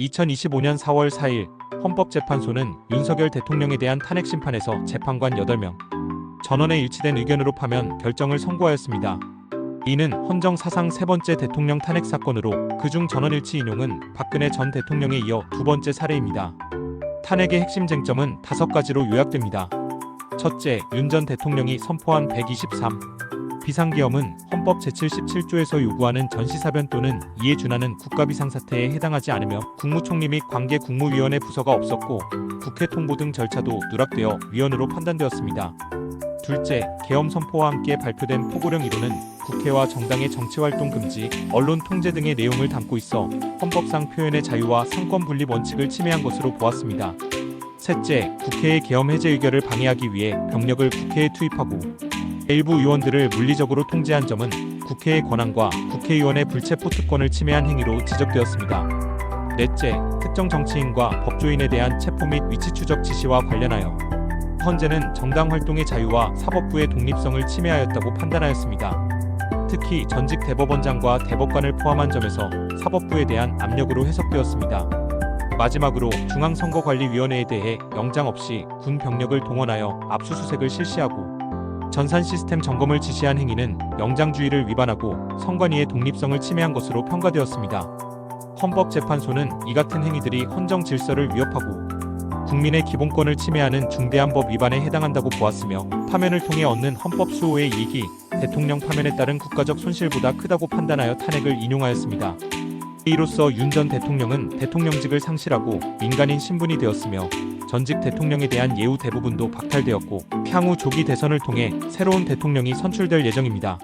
2025년 4월 4일 헌법재판소는 윤석열 대통령에 대한 탄핵 심판에서 재판관 8명 전원의 일치된 의견으로 파면 결정을 선고하였습니다. 이는 헌정 사상 세 번째 대통령 탄핵 사건으로 그중 전원 일치 인용은 박근혜 전 대통령에 이어 두 번째 사례입니다. 탄핵의 핵심 쟁점은 다섯 가지로 요약됩니다. 첫째, 윤 전 대통령이 선포한 123 비상계엄은 헌법 제77조에서 요구하는 전시사변 또는 이에 준하는 국가비상사태에 해당하지 않으며 국무총리 및 관계 국무위원회 부서가 없었고 국회 통보 등 절차도 누락되어 위헌으로 판단되었습니다. 둘째, 계엄 선포와 함께 발표된 포고령 1호는 국회와 정당의 정치활동 금지, 언론 통제 등의 내용을 담고 있어 헌법상 표현의 자유와 상권 분립 원칙을 침해한 것으로 보았습니다. 셋째, 국회의 계엄 해제 의결을 방해하기 위해 병력을 국회에 투입하고 일부 의원들을 물리적으로 통제한 점은 국회의 권한과 국회의원의 불체포 특권을 침해한 행위로 지적되었습니다. 넷째, 특정 정치인과 법조인에 대한 체포 및 위치 추적 지시와 관련하여 헌재는 정당 활동의 자유와 사법부의 독립성을 침해하였다고 판단하였습니다. 특히 전직 대법원장과 대법관을 포함한 점에서 사법부에 대한 압력으로 해석되었습니다. 마지막으로 중앙선거관리위원회에 대해 영장 없이 군 병력을 동원하여 압수수색을 실시하고 전산 시스템 점검을 지시한 행위는 영장주의를 위반하고 선관위의 독립성을 침해한 것으로 평가되었습니다. 헌법재판소는 이 같은 행위들이 헌정 질서를 위협하고 국민의 기본권을 침해하는 중대한 법 위반에 해당한다고 보았으며 파면을 통해 얻는 헌법 수호의 이익이 대통령 파면에 따른 국가적 손실보다 크다고 판단하여 탄핵을 인용하였습니다. 이로써 윤 전 대통령은 대통령직을 상실하고 민간인 신분이 되었으며 전직 대통령에 대한 예우 대부분도 박탈되었고 향후 조기 대선을 통해 새로운 대통령이 선출될 예정입니다.